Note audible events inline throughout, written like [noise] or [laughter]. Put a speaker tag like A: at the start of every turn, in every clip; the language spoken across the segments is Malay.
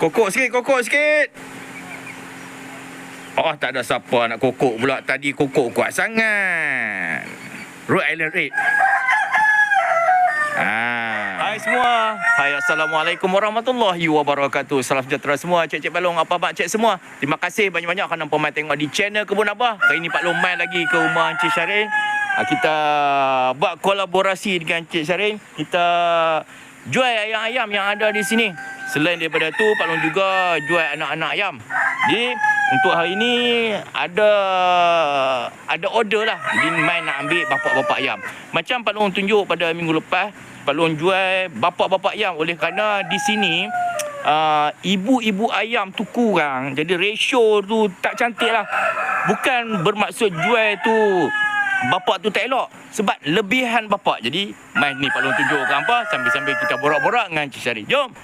A: Kokok sikit, kokok sikit. Oh, tak ada siapa nak kokok pula. Tadi kokok kuat sangat. Rhode Island Red. Ah. Hai semua. Hai Assalamualaikum warahmatullahi wabarakatuh. Salam sejahtera semua. Cik-cik balong apa mak cik semua. Terima kasih banyak-banyak kerana pemain tengok di channel Kebun Abah. Kali ini Pak Long main lagi ke rumah Encik Syarin. Ah, Kita buat kolaborasi dengan Encik Syarin. Kita jual ayam-ayam yang ada di sini. Selain daripada tu, Pak Long juga jual anak-anak ayam. Jadi, untuk hari ini ada ada order lah. Jadi main nak ambil bapak-bapak ayam. Macam Pak Long tunjuk pada minggu lepas, Pak Long jual bapak-bapak ayam oleh kerana di sini uh, ibu-ibu ayam tu kurang. Jadi ratio tu tak cantik lah. Bukan bermaksud jual tu bapak tu tak elok. Sebab lebihan bapak. Jadi main ni Pak Long tunjukkan apa sambil-sambil kita borak-borak dengan Cik Syari. Jom.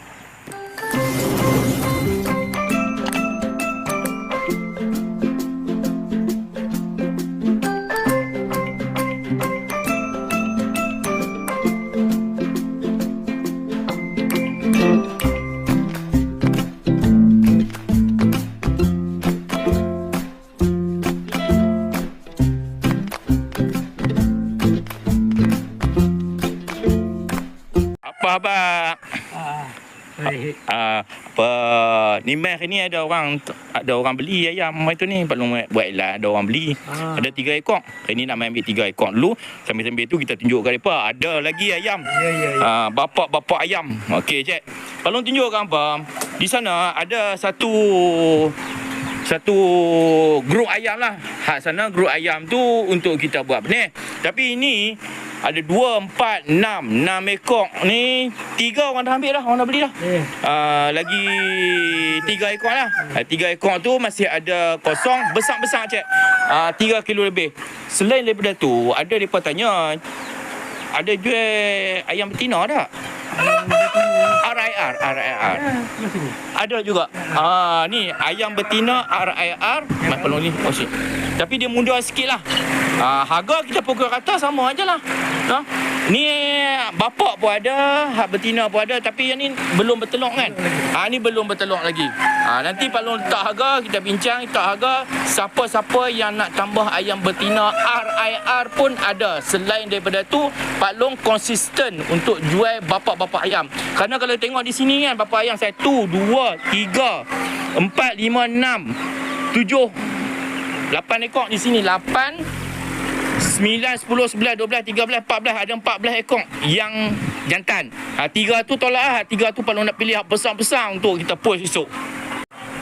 A: Ni meh ni ada orang ada orang beli ayam mai tu ni Long buat lah ada orang beli.
B: Ah.
A: Ada tiga ekor. Hari ni nak main ambil tiga ekor dulu. Sambil-sambil tu kita tunjukkan depa ada lagi ayam.
B: Ya, ya, ya.
A: Ah, bapak-bapak ayam. Okey, cik. Pak Long tunjukkan apa? Di sana ada satu satu grup ayam lah. Hak sana grup ayam tu untuk kita buat ni. Tapi ini ada dua, empat, enam. Enam ekor ni. Tiga orang dah ambil dah. Orang dah beli dah. Uh, lagi tiga ekor lah. Uh, tiga ekor tu masih ada kosong. Besar-besar cik. Uh, tiga kilo lebih. Selain daripada tu, ada mereka tanya, ada jual ayam betina tak? RIR, RIR. Ada juga. Ah ni ayam betina RIR. Mai pelong ni. Oh shit. Tapi dia mudah sikit lah. Ah, harga kita pukul rata sama aja lah. Ha? Ni bapak pun ada, hak betina pun ada tapi yang ni belum bertelur kan? Ah ni belum bertelur lagi. Ah nanti Long letak harga, kita bincang letak harga. Siapa-siapa yang nak tambah ayam betina RIR pun ada. Selain daripada tu, Pak Long konsisten untuk jual bapak-bapak ayam. Kerana kalau tengok di sini kan bapak ayam satu, dua, tiga, empat, lima, enam, tujuh, lapan ekor di sini. Lapan, 9, 10, 11, 12, 13, 14 Ada 14 ekor yang jantan. Ha, Tiga tu tolak lah. Tiga tu Pak Long nak pilih besar-besar Untuk kita post esok.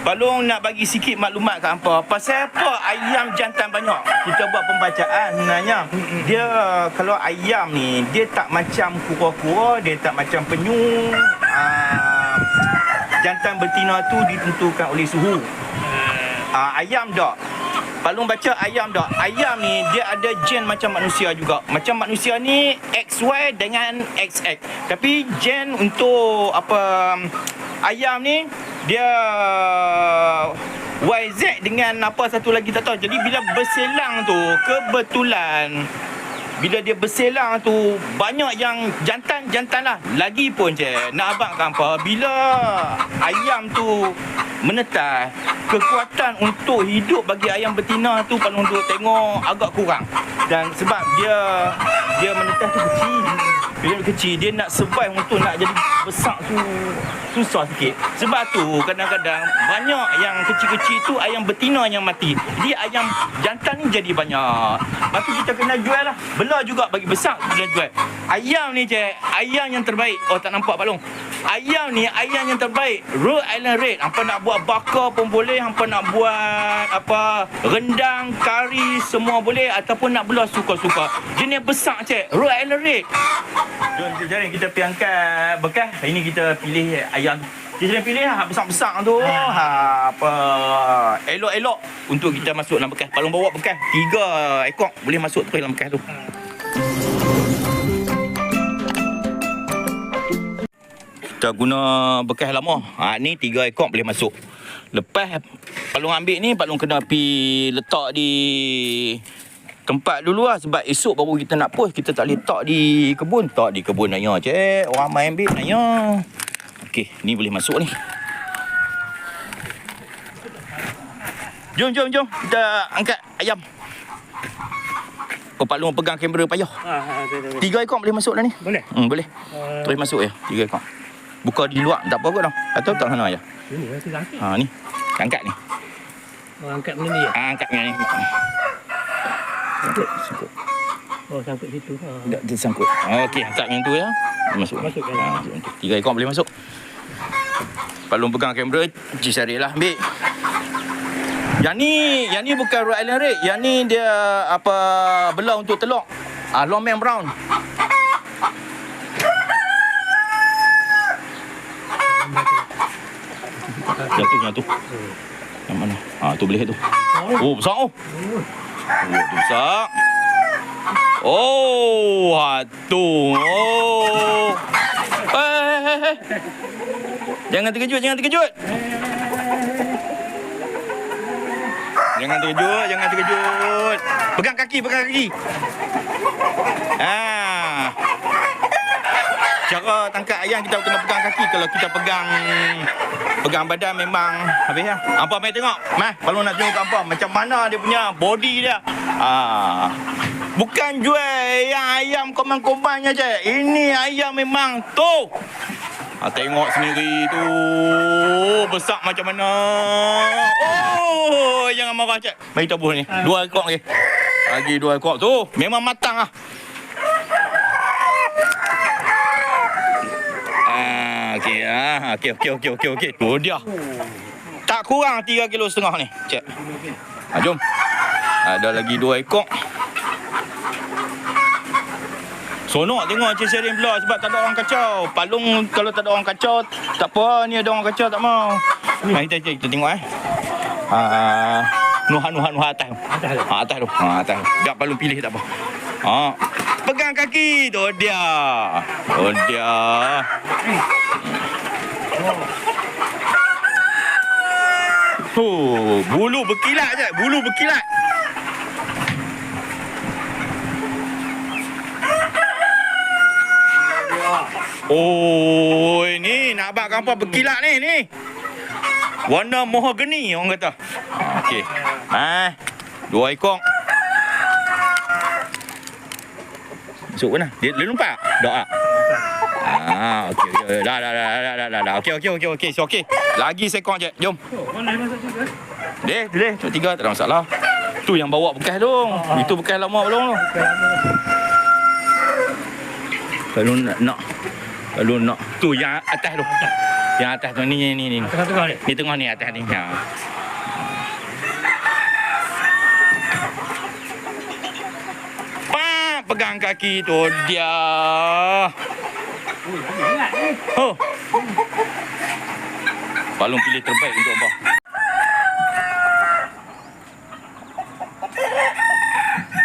A: Pak Long nak bagi sikit maklumat kat hampa. Pasal apa ayam jantan banyak? Kita buat pembacaan sebenarnya. Dia kalau ayam ni Dia tak macam kura-kura Dia tak macam penyu. Uh, Jantan betina tu ditentukan oleh suhu. Uh, Ayam tak Pak Long baca ayam tak? Ayam ni dia ada gen macam manusia juga. Macam manusia ni XY dengan XX. Tapi gen untuk apa ayam ni dia YZ dengan apa satu lagi tak tahu. Jadi bila berselang tu kebetulan bila dia berselang tu banyak yang lah. Lagi pun je nak abang apa bila ayam tu menetas kekuatan untuk hidup bagi ayam betina tu kalau untuk tengok agak kurang dan sebab dia dia menetas tu kecil. Bila dia kecil. Dia nak survive untuk nak jadi besar tu susah sikit. Sebab tu kadang-kadang banyak yang kecil-kecil tu ayam betina yang mati. Jadi ayam jantan ni jadi banyak. Lepas tu kita kena jual lah. Belah juga bagi besar kita jual. Ayam ni cik ayam yang terbaik. Oh tak nampak Pak Long. Ayam ni ayam yang terbaik. Rhode Island Red. Hampa nak buat bakar pun boleh. Hampa nak buat apa rendang kari semua boleh. Ataupun nak belah suka-suka jenis besar cik. Rhode Island Red. Jom jom kita pergi angkat bekas. Hari ni kita pilih ayam. Kita jangan pilih ha besar-besar tu. Ha. Apa? Elok-elok. Untuk kita masuk dalam bekas. Pak Long bawa bekas. Tiga ekor boleh masuk terus dalam bekas tu. Kita guna bekas lama. Ha ni tiga ekor boleh masuk. Lepas Pak Long ambil ni Pak Long kena pi letak di tempat dulu lah sebab esok baru kita nak post kita tak boleh letak di kebun tak di kebun nanya cik orang main ambil nanya okey ni boleh masuk ni Jom, jom, jom. Kita angkat ayam. Oh, Pak Long pegang kamera payah.
B: Ah, ada, ada.
A: Tiga ekor boleh masuk dah ni?
B: Boleh?
A: Hmm, boleh.
B: Ah,
A: Terus masuk ya, tiga ekor. Buka di luar, tak apa kot dah. Atau tak sana ya.
B: Ini.
A: Ha, ni. Angkat ni.
B: Oh, angkat benda ni ya?
A: Ha, angkat ni. Sangkut, sangkut.
B: Oh, sangkut situ. Ah.
A: Tak, dia sangkut. Ha, okey, angkat yang tu ya. Masuk.
B: Masuk, ya.
A: Ha, masuk. Tiga ekor boleh masuk. Pak Long pegang kamera, Cik Syarif lah ambil. Yang ni, yang ni bukan Rhode Island Red. Yang ni dia apa belah untuk telur. Ah, Longman Brown. Yang tu, yang tu. Yang mana? Ah, tu boleh tu.
B: Oh,
A: Oh, besar oh.
B: Oh.
A: Oh, besar. Oh, ha, tu. Oh. Hei, hei, hei, hei. Jangan terkejut, jangan terkejut. Jangan terkejut, jangan terkejut. Pegang kaki, pegang kaki. Ah. Cara tangkap ayam kita kena pegang kaki kalau kita pegang pegang badan memang habis lah. Apa mai tengok? Mai, kalau nak tengok apa macam mana dia punya body dia. Ah. Bukan jual yang ayam komang-komangnya je. Ini ayam memang tu. Ha, tengok sendiri tu. Besar macam mana. Oh, jangan marah cik. Mari tabuh ni. Dua ekor lagi. Lagi dua ekor tu. Memang matang. Ah, okey ah. Okey okey okey okey okey. Tu dia. Tak kurang 3 kilo setengah ni. Cek. Ha, jom. Ada lagi dua ekor. Sonok tengok Encik Syerin pula sebab tak ada orang kacau. Palung kalau tak ada orang kacau, tak apa. Ni ada orang kacau tak mau. Mari kita, kita, kita tengok eh. Ha, nuha nuha nuha atas. tu.
B: Atas tu.
A: Ha, atas tu. Ha, atas. tu. Biar palung pilih tak apa. Ha. Pegang kaki tu dia. Oh dia. Oh, bulu berkilat je, bulu berkilat. Oh, ini nak abang kampung berkilat ni ni. Warna mahogany orang kata. Okey. Ha. Dua ekor. Masuk mana? Dia, dia lompat? Tak. Ah? Ah, okey okey. Dah dah dah dah dah dah. dah. Okey okey okey okey. So, okey. Lagi seekor je. Jom. Deh, deh. Cuk tiga tak ada masalah. Tu yang bawa bekas tu. Itu bekas lama belum tu. Kalau nak nak kalau nak tu yang atas tu. Yang atas tu ni ni ni. ni.
B: Tengah-tengah ni.
A: Ni tengah ni atas ni. Ha. Pegang kaki tu dia.
B: Oh.
A: Palung pilih terbaik untuk abang.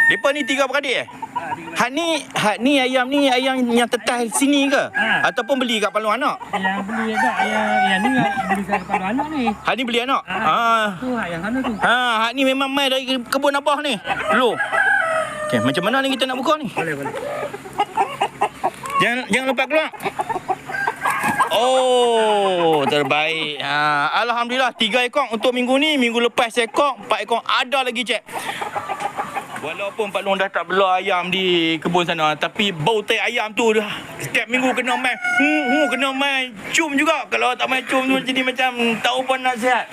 A: Depa ni tiga beradik eh?
B: Ah,
A: Hak ni, hak ni ayam ni ayam yang tetas sini ke?
B: Ha.
A: Ataupun beli kat Palung anak?
B: Yang beli agak yang yang ni yang beli kat kepala anak ni.
A: Hak ni beli anak?
B: Ah.
A: Ha.
B: Tu hak yang sana tu.
A: Ha, hak ni memang mai dari kebun abah ni. Dulu. Okey, macam mana ni kita nak buka ni?
B: Boleh boleh.
A: Jangan jangan lepas keluar. Oh, terbaik. Ha, alhamdulillah tiga ekor untuk minggu ni, minggu lepas seekor, empat ekor ada lagi cek. Walaupun Pak Long dah tak bela ayam di kebun sana Tapi bau tai ayam tu dah Setiap minggu kena main hmm, hmm, Kena main Cium juga Kalau tak main cium tu jadi macam Tak apa nasihat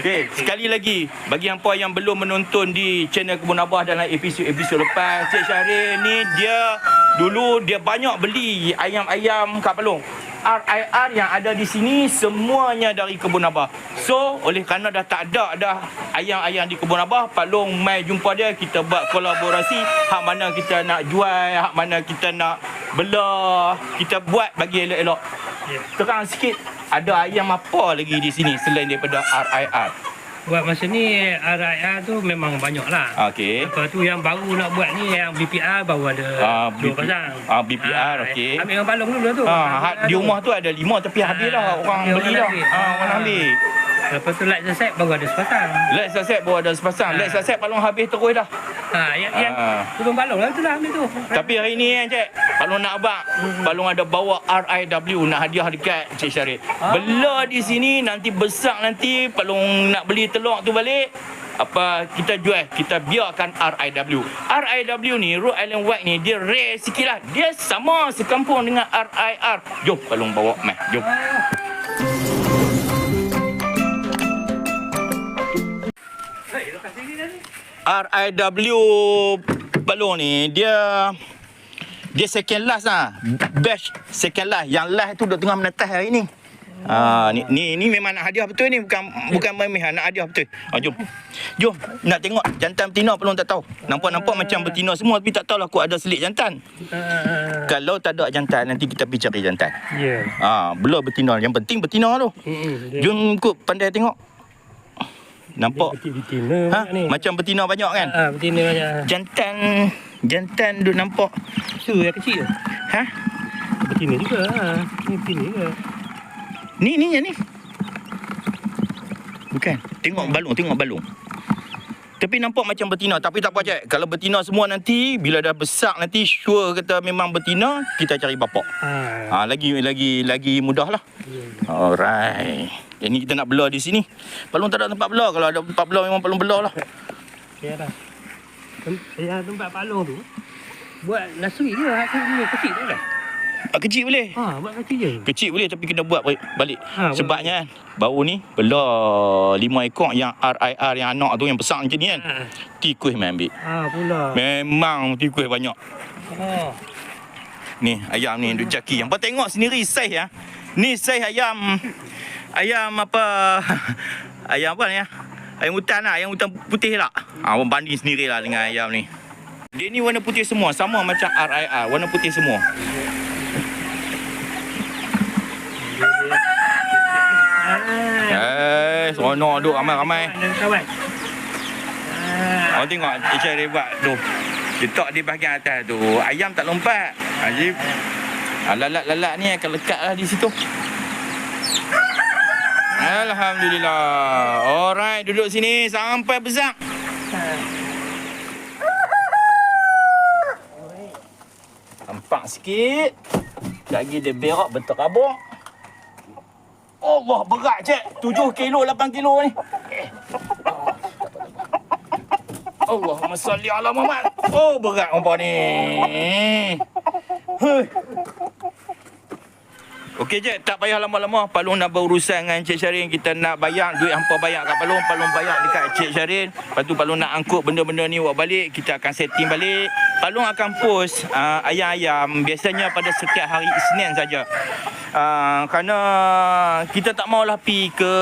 A: Okay, sekali lagi Bagi hampa yang belum menonton di channel Kebun Abah Dalam episod-episod lepas Cik Syahrir ni dia Dulu dia banyak beli ayam-ayam kat Palung RIR yang ada di sini semuanya dari kebun abah. So, oleh kerana dah tak ada dah ayam-ayam di kebun abah, Pak Long mai jumpa dia, kita buat kolaborasi, hak mana kita nak jual, hak mana kita nak bela, kita buat bagi elok-elok.
B: Ya.
A: Terang sikit, ada ayam apa lagi di sini selain daripada RIR?
B: Buat masa ni RIR tu memang banyak lah.
A: Okey.
B: Lepas tu yang baru nak buat ni yang BPR baru ada
A: Ah,
B: dua
A: BP
B: pasang.
A: ah, BPR, okey.
B: Ambil yang balong dulu tu.
A: Ha, hak di rumah tu ada lima tapi habis dah orang
B: dia
A: beli dah.
B: orang.
A: Ha, orang
B: Ah.
A: ambil.
B: Lepas tu light set baru ada sepasang.
A: Let's accept baru ada sepasang. Let's accept Pak Long habis terus dah.
B: Ha, yang, yang turun balong lah tu lah ambil tu.
A: Tapi hari ni kan cik Pak Long nak abang Pak Long ada bawa RIW Nak hadiah dekat Cik Syarif
B: Ah.
A: Bela di sini Nanti besar nanti Pak Long nak beli telur tu balik apa kita jual kita biarkan RIW RIW ni Rhode Island White ni dia rare sikit lah dia sama sekampung dengan RIR jom Palung bawa meh jom RIW balon ni dia dia second last lah batch second last yang last tu dah tengah menetas hari ni Ah ni, ni ni memang nak hadiah betul ni bukan bukan main-main nak hadiah betul. Ah jom. Jom nak tengok jantan betina pelong tak tahu. Nampak-nampak macam betina semua tapi tak tahulah aku ada selit jantan.
B: Ah,
A: Kalau tak ada jantan nanti kita pergi cari jantan.
B: Ya.
A: Ah belum betina yang penting betina tu.
B: Hmm.
A: Jom ikut pandai tengok. Nampak
B: Betina
A: ha?
B: ni.
A: macam betina banyak kan?
B: Ah, betina banyak.
A: Jantan jantan duk nampak.
B: Su yang kecil.
A: Ha?
B: Betina juga. Ha. Ni betina juga.
A: Ni ni yang ni. Bukan. Tengok balung, tengok balung. Tapi nampak macam betina Tapi tak apa cik Kalau betina semua nanti Bila dah besar nanti Sure kata memang betina Kita cari bapak
B: Ah.
A: ha, Lagi lagi lagi mudah lah
B: Ya.
A: Alright Jadi kita nak belah di sini Palung tak ada tempat belah Kalau ada tempat belah Memang palung belah lah
B: Ya dah. Tem- Yang tempat palung tu buat nasri je hak ni kecil tu kan.
A: ah, Kecil boleh
B: Ha, buat kecil je.
A: Kecil boleh tapi kena buat balik-.
B: Ha,
A: Sebabnya kan baru ni belah lima ekor yang RIR yang anak tu yang besar macam ni kan.
B: Ha.
A: Tikus main ambil.
B: Ha pula.
A: Memang tikus banyak.
B: Ha.
A: Ni ayam ni duk caki. Yang tengok sendiri saiz ya. Ni saiz ayam ayam apa [laughs] ayam apa ni ya? Ayam hutan lah, ayam hutan putih lah. Ha, abang banding sendirilah dengan ayam ni. Dia ni warna putih semua, sama macam RIR, warna putih semua.
B: Ah.
A: Eh, seronok duk ramai-ramai. Awak tengok Isha dia buat tu. Letak di bahagian atas tu. Ayam tak lompat. Ajib. Ah, Lalat-lalat ni akan lekat lah di situ. Alhamdulillah. Alright, duduk sini sampai besar. Nampak sikit. Lagi dia berak berterabuk. Allah berat cik. 7 kilo 8 kilo ni. Allahumma salli ala Muhammad. Oh berat apa ni. Hei. Okey je, tak payah lama-lama. Palung nak berurusan dengan Cik Syarin. Kita nak bayar duit hampa bayar kat Palung. Palung bayar dekat Cik Syarin. Lepas tu Palung nak angkut benda-benda ni buat balik. Kita akan setting balik. Palung akan post uh, ayam-ayam. Biasanya pada setiap hari Isnin saja. Uh, kerana kita tak maulah pi ke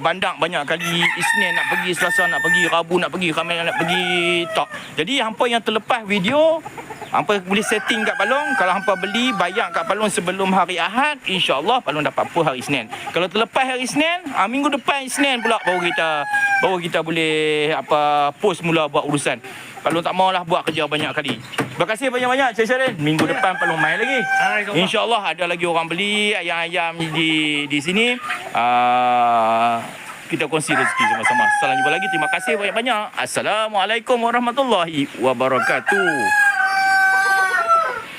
A: bandar banyak kali Isnin nak pergi, Selasa nak pergi, Rabu nak pergi, Khamis nak pergi. Tak. Jadi hampa yang terlepas video Hampa boleh setting kat Palung Kalau hampa beli Bayar kat Palung sebelum hari Ahad InsyaAllah Palung dapat apa hari Isnin. Kalau terlepas hari Isnin ah, Minggu depan Isnin pula Baru kita Baru kita boleh Apa Post mula buat urusan. Palung tak maulah buat kerja banyak kali. Terima kasih banyak-banyak Cik Syarin Minggu depan Palung main lagi. InsyaAllah ada lagi orang beli Ayam-ayam di di sini. Uh, Kita kongsi rezeki sama-sama. Salam jumpa lagi. Terima kasih banyak-banyak. Assalamualaikum warahmatullahi wabarakatuh